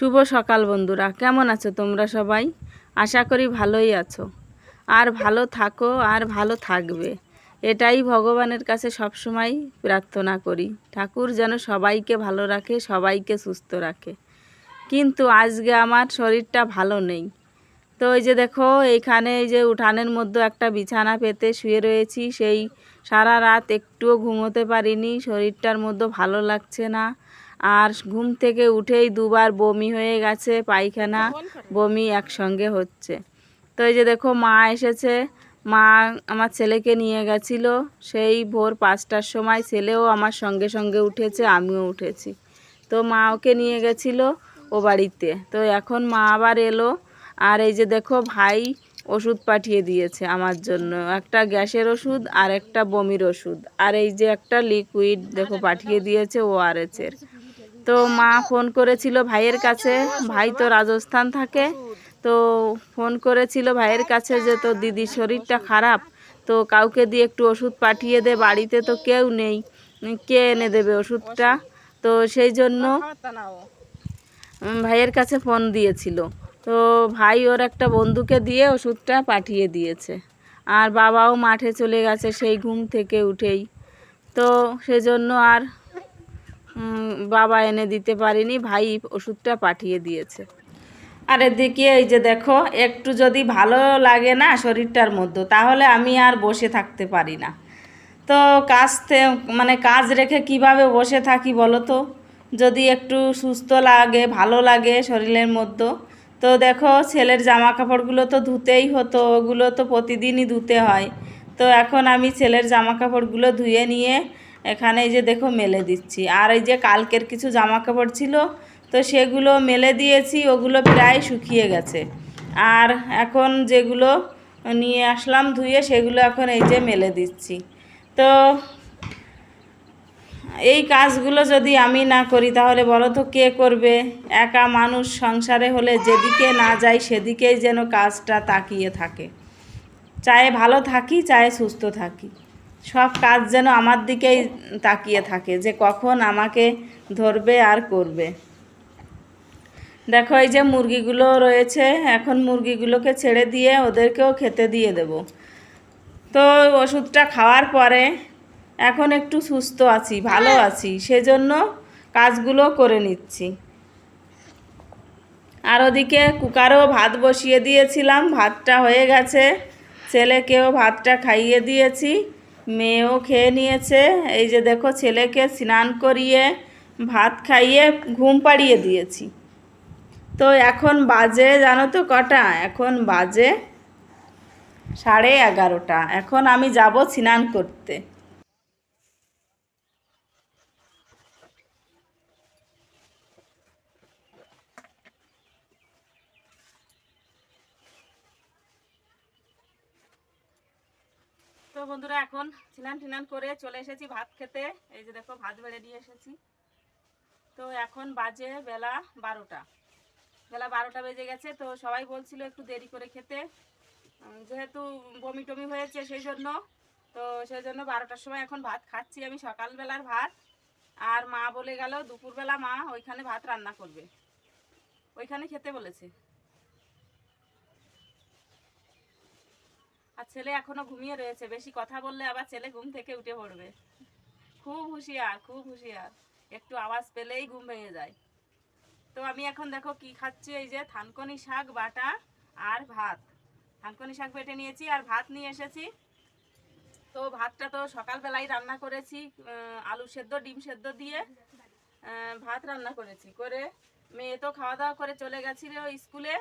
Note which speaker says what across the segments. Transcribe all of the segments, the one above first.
Speaker 1: শুভ সকাল বন্ধুরা, কেমন আছো তোমরা সবাই? আশা করি ভালোই আছো। আর ভালো থাকো, আর ভালো থাকবে। এটাই ভগবানের কাছে সবসময় প্রার্থনা করি। ঠাকুর যেন সবাইকে ভালো রাখে, সবাইকে সুস্থ রাখে। কিন্তু আজকে আমার শরীরটা ভালো নেই। তো ওই যে দেখো এইখানে এই যে উঠানের মধ্যে একটা বিছানা পেতে শুয়ে রয়েছি। সেই সারা রাত একটুও ঘুমোতে পারিনি, শরীরটার মধ্যে ভালো লাগছে না। আর ঘুম থেকে উঠেই দুবার বমি হয়ে গেছে পায়খানা বমি একসঙ্গে হচ্ছে। তো এই যে দেখো মা এসেছে। মা আমার ছেলেকে নিয়ে গেছিল। সেই ভোর পাঁচটার সময় ছেলেও আমার সঙ্গে সঙ্গে উঠেছে আমিও উঠেছি। তো মা ওকে নিয়ে গেছিল ও বাড়িতে। তো এখন মা আবার এলো। আর এই যে দেখো ভাই ওষুধ পাঠিয়ে দিয়েছে আমার জন্য। একটা গ্যাসের ওষুধ আর একটা বমির ওষুধ। আর এই যে একটা লিকুইড দেখো পাঠিয়ে দিয়েছে ও আর এর। তো মা ফোন করেছিল ভাইয়ের কাছে, ভাই তো রাজস্থান থাকে, তো ফোন করেছিল ভাইয়ের কাছে যে তোর দিদির শরীরটা খারাপ, তো কাউকে দিয়ে একটু ওষুধ পাঠিয়ে দে, বাড়িতে তো কেউ নেই, কে এনে দেবে ওষুধটা? তো সেই জন্য ভাইয়ের কাছে ফোন দিয়েছিল। তো ভাই ওর একটা বন্ধুকে দিয়ে ওষুধটা পাঠিয়ে দিয়েছে। আর বাবাও মাঠে চলে গেছে সেই ঘুম থেকে উঠেই। তো সেজন্য আর বাবা এনে দিতে পারিনি, ভাই ওষুধটা পাঠিয়ে দিয়েছে। আর এদিকে এই যে দেখো, একটু যদি ভালো লাগে না শরীরটার মধ্যে, তাহলে আমি আর বসে থাকতে পারি না। তো কাজ থে- মানে কাজ রেখে কীভাবে বসে থাকি বলো তো? যদি একটু সুস্থ লাগে, ভালো লাগে শরীরের মধ্যে। তো দেখো, ছেলের জামা কাপড়গুলো তো ধুতেই হতো, ওগুলো তো প্রতিদিনই ধুতে হয়। তো এখন আমি ছেলের জামা কাপড়গুলো ধুয়ে নিয়ে এখানে এই যে দেখো মেলে দিচ্ছি। আর এই যে কালকের কিছু জামা কাপড় ছিল, তো সেগুলো মেলে দিয়েছি, ওগুলো প্রায় শুকিয়ে গেছে। আর এখন যেগুলো নিয়ে আসলাম ধুয়ে, সেগুলো এখন এই যে মেলে দিচ্ছি। তো এই কাজগুলো যদি আমি না করি, তাহলে বলো তো কে করবে? একা মানুষ সংসারে হলে যেদিকে না যাই, সেদিকেই যেন কাজটা তাকিয়ে থাকে। চায়ে ভালো থাকি চাहे সুস্থ থাকি। সব কাজ যেন আমার দিকেই তাকিয়ে থাকে যে কখন আমাকে ধরবে আর করবে। দেখো, এই যে মুরগিগুলো রয়েছে, এখন মুরগিগুলোকে ছেড়ে দিয়ে ওদেরকেও খেতে দিয়ে দেব। তো ওষুধটা খাওয়ার পরে এখন একটু সুস্থ আছি, ভালো আছি, সেজন্য কাজগুলো করে নিচ্ছি। আর ওদিকে কুকারেও ভাত বসিয়ে দিয়েছিলাম, ভাতটা হয়ে গেছে, ছেলেকেও ভাতটা খাইয়ে দিয়েছি। মেয়েও খেয়ে নিয়েছে। এই যে দেখো, ছেলেকে স্নান করিয়ে, ভাত খাইয়ে ঘুম পাড়িয়ে দিয়েছি। তো এখন বাজে, জানো তো কটা? এখন বাজে সাড়ে এগারোটা। এখন আমি যাব স্নান করতে। বন্ধুরা, এখন স্নান টিনান করে চলে এসেছি ভাত খেতে। এই যে দেখো, ভাত বেড়ে নিয়ে এসেছি। তো এখন বাজে বেলা বারোটা। বেলা বারোটা বেজে গেছে, তো সবাই বলছিল একটু দেরি করে খেতে। যেহেতু বমি টমি হয়েছে সেই জন্য, তো সেই জন্য বারোটার সময় এখন ভাত খাচ্ছি আমি, সকালবেলার ভাত। আর মা বলে গেল, দুপুরবেলা মা ওইখানে ভাত রান্না করবে। ওইখানে খেতে বলেছে। আর ছেলে এখনও ঘুমিয়ে রয়েছে। বেশি কথা বললে আবার ছেলে ঘুম থেকে উঠে পড়বে। খুব হুঁশিয়ার খুব হুঁশিয়ার। একটু আওয়াজ পেলেই ঘুম ভেঙে যায়। তো আমি এখন দেখো কি খাচ্ছি, এই যে থানকনি শাক, বাটা আর ভাত। থানকনি শাক বেটে নিয়েছি আর ভাত নিয়ে এসেছি। তো ভাতটা তো সকালবেলায় রান্না করেছি আলু সেদ্ধ, ডিম সেদ্ধ দিয়ে ভাত রান্না করেছি। করে মেয়ে তো খাওয়া দাওয়া করে চলে গেছিল স্কুলে।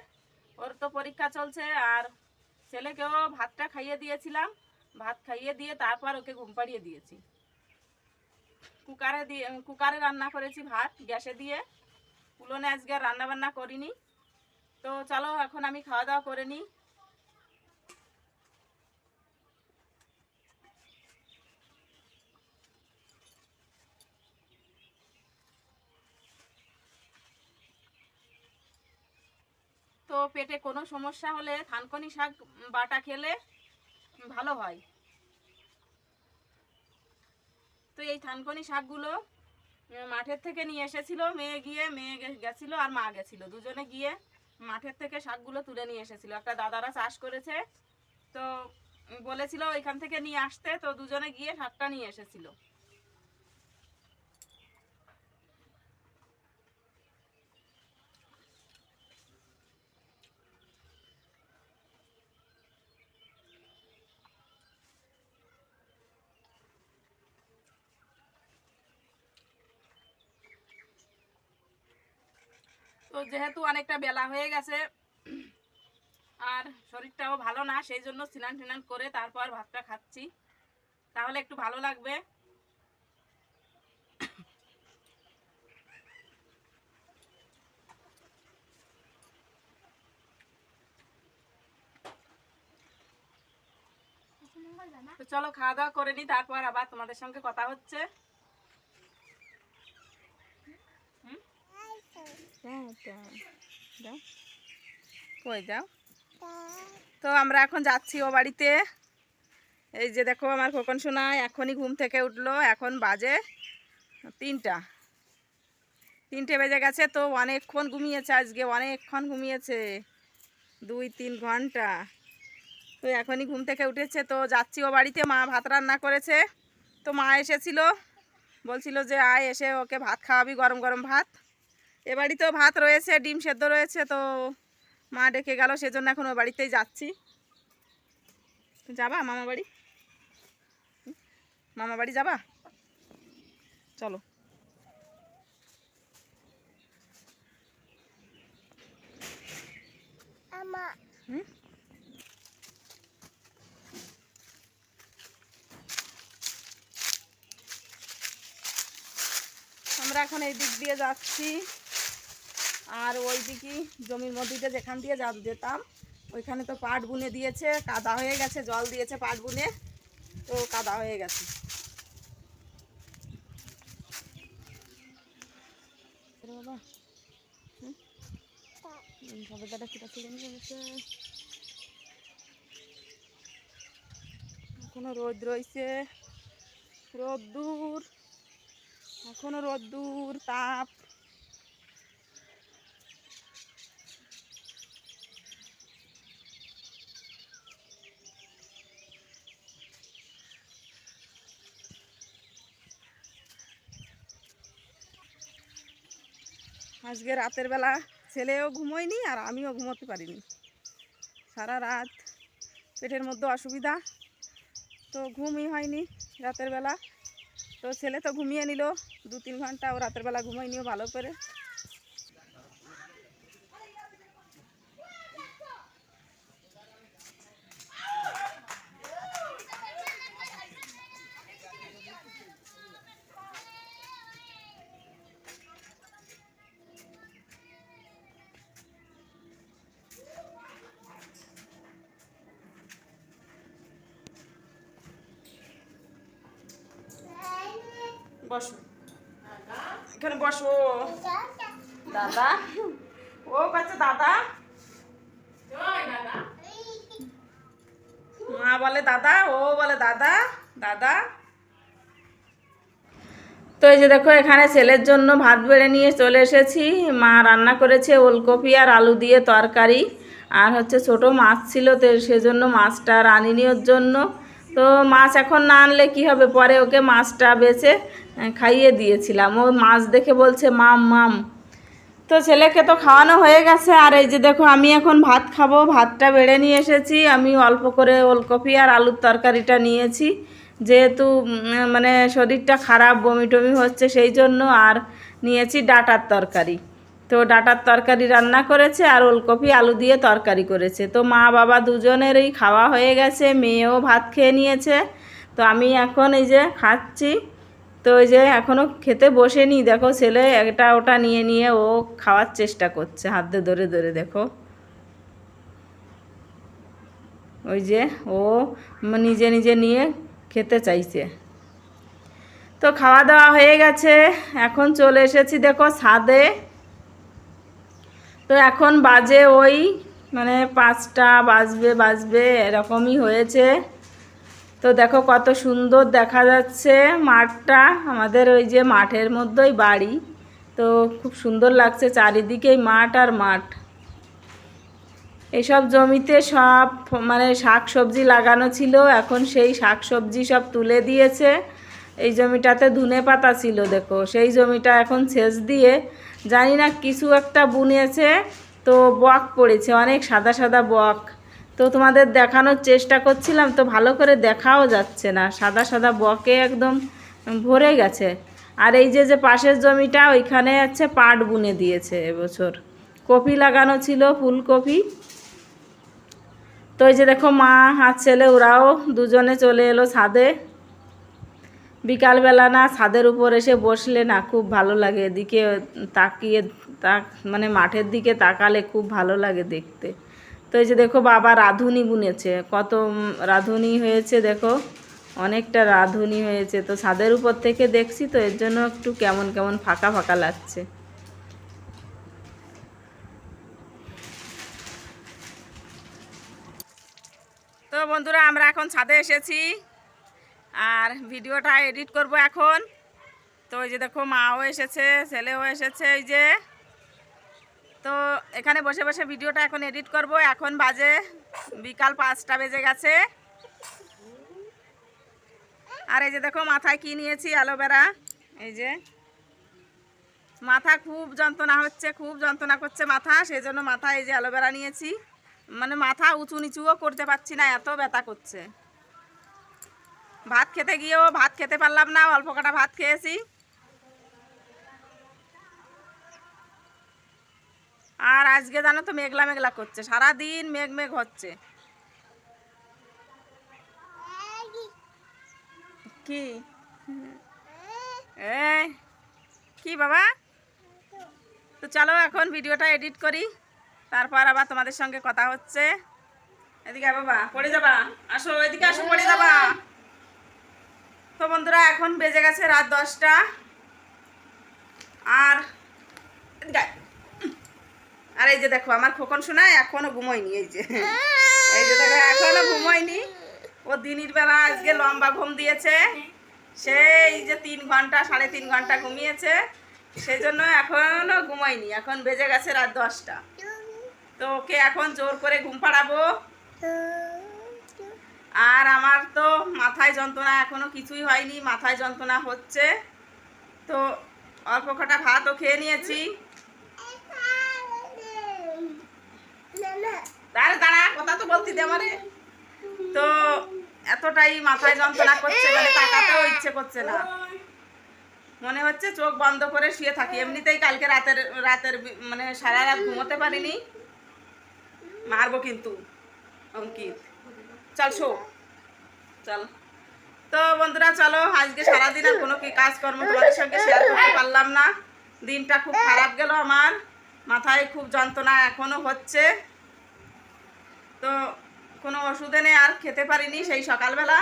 Speaker 1: ওর তো পরীক্ষা চলছে আর ছেলেকেও ভাতটা খাইয়ে দিয়েছিলাম। ভাত খাইয়ে দিয়ে তারপর ওকে ঘুম পাড়িয়ে দিয়েছি। কুকারে দিয়ে, কুকারে রান্না করেছি ভাত, গ্যাসে দিয়ে। কুলোনে আজকে রান্না বান্না করিনি। তো চলো, এখন আমি খাওয়া দাওয়া করে নিই। তো পেটে কোনো সমস্যা হলে থানকনি শাক বাটা খেলে ভালো হয়। তো এই থানকনি শাকগুলো মাঠের থেকে নিয়ে এসেছিল, মেয়ে গিয়ে, মেয়ে গেছিল আর মা গেছিল। দুজনে গিয়ে মাঠের থেকে শাকগুলো তুলে নিয়ে এসেছিল। একটা দাদারা চাষ করেছে, তো বলেছিল ওইখান থেকে নিয়ে আসতে। তো দুজনে গিয়ে শাকটা নিয়ে এসেছিল। তো যেহেতু অনেকটা বেলা হয়ে গেছে, আর শরীরটাও ভালো না, সেই জন্য স্নান টিনান করে তারপর ভাতটা খাচ্ছি। তাহলে একটু ভালো লাগবে। চলো খাওয়া দাওয়া করে নি, তারপর আবার তোমাদের সঙ্গে কথা হচ্ছে হুম? দাও, দাও, দাও। কই যাও তো আমরা এখন যাচ্ছি ও বাড়িতে। এই যে দেখো আমার খোকন শোনায় এখনই ঘুম থেকে উঠল এখন বাজে তিনটা। তিনটে বেজে গেছে তো অনেকক্ষণ ঘুমিয়েছে আজকে অনেকক্ষণ ঘুমিয়েছে। দুই তিন ঘণ্টা। তো এখনই ঘুম থেকে উঠেছে তো যাচ্ছি ও বাড়িতে মা ভাত রান্না করেছে। তো মা এসেছিল বলছিল যে আয় এসে ওকে ভাত খাওয়াবি গরম গরম ভাত। এ বাড়িতেও ভাত রয়েছে ডিম সেদ্ধ রয়েছে তো মা ডেকে গেল সেজন্য এখন ও বাড়িতেই যাচ্ছি। যাবা মামা বাড়ি? মামা বাড়ি যাবা? চলো। হুম? আমরা এখন এই দিক দিয়ে যাচ্ছি। আর ওই দিকে জমির মধ্যে যেখান দিয়ে যা যেতাম ওইখানে তো পাট বুনে দিয়েছে, কাদা হয়ে গেছে, জল দিয়েছে পাট বুনে, তো কাদা হয়ে গেছে। এখনও রোদ রয়েছে রোদ্দুর এখনও রোদ্দুর তাপ। আজকে রাতের বেলা ছেলেও ঘুমোয়নি আর আমিও ঘুমোতে পারিনি। সারা রাত পেটের মধ্যে অসুবিধা, তো ঘুমই হয়নি রাতের বেলা। তো ছেলে তো ঘুমিয়ে নিল দু তিন ঘণ্টা ও রাতের বেলা ঘুমাইনিও ভালো করে। এখানে বসো। দাদা? ও দাদা? মা বলে দাদা, ও বলে দাদা দাদা। তো এই যে দেখো, এখানে ছেলের জন্য ভাত বেড়ে নিয়ে চলে এসেছি। মা রান্না করেছে ওলকপি আর আলু দিয়ে তরকারি। আর হচ্ছে ছোট মাছ ছিল, তো সেজন্য মাছটা ওর জন্য। তো মাছ এখন না আনলে কি হবে? পরে ওকে মাছটা বেছে খাইয়ে দিয়েছিলাম। ও মাছ দেখে বলছে, মাম মাম। তো ছেলেকে তো খাওয়ানো হয়ে গেছে। আর এই যে দেখো, আমি এখন ভাত খাব। ভাতটা বেড়ে নিয়ে এসেছি। আমি অল্প করে ওলকপি আর আলুর তরকারিটা নিয়েছি। যেহেতু মানে শরীরটা খারাপ বমি টমি হচ্ছে সেই জন্য। আর নিয়েছি ডাটার তরকারি। তো ডাটার তরকারি রান্না করেছে আর ওলকপি, আলু দিয়ে তরকারি করেছে। তো মা বাবা দুজনেরই খাওয়া হয়ে গেছে, মেয়েও ভাত খেয়ে নিয়েছে। তো আমি এখন এই যে খাচ্ছি। তো ওই যে এখনও খেতে বসেনি। দেখো ছেলে এটা ওটা নিয়ে নিয়ে ও খাওয়ার চেষ্টা করছে হাত ধরে ধরে, দেখো। ওই যে ও নিজে নিজে নিয়ে খেতে চাইছে। তো খাওয়া দাওয়া হয়ে গেছে। এখন চলে এসেছি দেখো ছাদে। তো এখন বাজে ওই মানে পাঁচটা বাজবে বাজবে, এরকমই হয়েছে। তো দেখো কত সুন্দর দেখা যাচ্ছে মাঠটা, আমাদের ওই যে মাঠের মধ্যেই বাড়ি। তো খুব সুন্দর লাগছে চারিদিকেই মাঠ আর মাঠ। এসব জমিতে সব মানে শাক সবজি লাগানো ছিল, এখন সেই শাক সবজি সব তুলে দিয়েছে। এই জমিটাতে ধনে পাতা ছিল, দেখো। সেই জমিটা এখন সেচ দিয়ে জানি না, কিছু একটা বুনেছে, তো বক পড়েছে, অনেক সাদা সাদা বক। তো তোমাদের দেখানোর চেষ্টা করছিলাম, তো ভালো করে দেখাও যাচ্ছে না, সাদা সাদা বকে একদম ভরে গেছে। আর এই যে যে পাশের জমিটা, ওইখানে আছে পাট বুনে দিয়েছে এবছর। কপি লাগানো ছিল, ফুলকপি। তো এই যে দেখো, মা আর ছেলে, ওরাও দুজনে চলে এলো ছাদে। বিকালবেলা না ছাদের উপর এসে বসলে না খুব ভালো লাগে। এদিকে তাকিয়ে তাক মানে মাঠের দিকে তাকালে খুব ভালো লাগে দেখতে। তো এই যে দেখো বাবা রাঁধুনি বুনেছে। কত রাঁধুনি হয়েছে দেখো। অনেকটা রাঁধুনি হয়েছে। তো ছাদের উপর থেকে দেখছি তো এর জন্য একটু কেমন কেমন ফাঁকা ফাঁকা লাগছে। তো বন্ধুরা আমরা এখন ছাদে এসেছি। আর ভিডিওটা এডিট করব এখন। তো ওই যে দেখো, মাও এসেছে, ছেলেও এসেছে, এই যে। তো এখানে বসে বসে ভিডিওটা এখন এডিট করব। এখন বাজে বিকাল পাঁচটা বেজে গেছে। আর এই যে দেখো, মাথায় কি নিয়েছি? অ্যালোভেরা। এই যে। মাথা খুব যন্ত্রণা হচ্ছে, খুব যন্ত্রণা করছে মাথা। সেই জন্য মাথা এই যে অ্যালোভেরা নিয়েছি। মানে মাথা উঁচু নিচুও করতে পারছি না, এত ব্যথা করছে। ভাত খেতে গিয়েও ভাত খেতে পারলাম না, অল্প কটা ভাত খেয়েছি। আর আজকে জানো তো মেঘলা মেঘলা করছে, সারাদিন মেঘ মেঘ হচ্ছে। কি? কি বাবা? তো চলো এখন ভিডিওটা এডিট করি, তারপর আবার তোমাদের সঙ্গে কথা হচ্ছে। এদিকে বাবা, পড়ে যাবা, আসো, এদিকে আসো, পড়ে যাবা। তো বন্ধুরা, এখন বেজে গেছে রাত দশটা। আর। আর এই যে দেখো, আমার খোকন শোনায় এখনও ঘুমোয়নি, এই যে। এই যে দেখো, এখনও ঘুমোয়নি। ও দিনের বেলা আজকে লম্বা ঘুম দিয়েছে। সেই যে তিন ঘণ্টা, সাড়ে তিন ঘণ্টা ঘুমিয়েছে। সেই জন্য এখনও ঘুমায়নি, এখন বেজে গেছে রাত দশটা। তো ওকে এখন জোর করে ঘুম পাড়াবো। আর আমার তো মাথায় যন্ত্রণা এখনও কিছুই হয়নি, মাথায় যন্ত্রণা হচ্ছে। তো অল্প কটা ভাতও খেয়ে নিয়েছি। দাঁড়া দাঁড়া, কথা তো বলতি দে আমারে। তো এতটাই মাথায় যন্ত্রণা করছে মানে তাকাতেও ইচ্ছে করছে না। মনে হচ্ছে চোখ বন্ধ করে শুয়ে থাকি। এমনিতেই কালকে রাতের রাতের মানে সারা রাত ঘুমোতে পারিনি। মারবো কিন্তু, অঙ্কিত। চল শো। চল। তো বন্ধুরা, চলো, আজকে সারাদিন আর কোনো কি কাজকর্ম তোমাদের সঙ্গে শেয়ার করতে পারলাম না। দিনটা খুব খারাপ গেল আমার, মাথায় খুব যন্ত্রণা এখনও হচ্ছে। তো কোনো ওষুধ এনে আর খেতে পারিনি সেই সকালবেলা।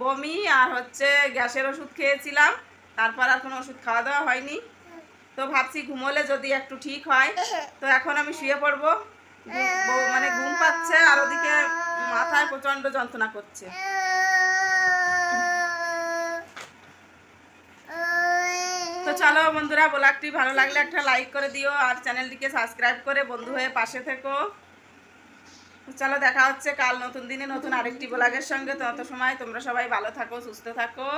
Speaker 1: বমি আর হচ্ছে গ্যাসের ওষুধ খেয়েছিলাম, তারপর আর কোনো ওষুধ খাওয়া দাওয়া হয়নি। তো ভাবছি ঘুমোলে যদি একটু ঠিক হয়, তো এখন আমি শুয়ে পড়ব। মানে ঘুম পাচ্ছে আর ওদিকে মাথায় প্রচণ্ড যন্ত্রণা করছে। চলো বন্ধুরা ব্লগটি ভালো লাগলে একটা লাইক করে দিও আর চ্যানেলটিকে সাবস্ক্রাইব করে বন্ধু হয়ে পাশে থেকো। চলো দেখা হচ্ছে কাল নতুন দিনে নতুন আরেকটি ব্লগের সঙ্গে। তত সময় তোমরা সবাই ভালো থাকো, সুস্থ থাকো।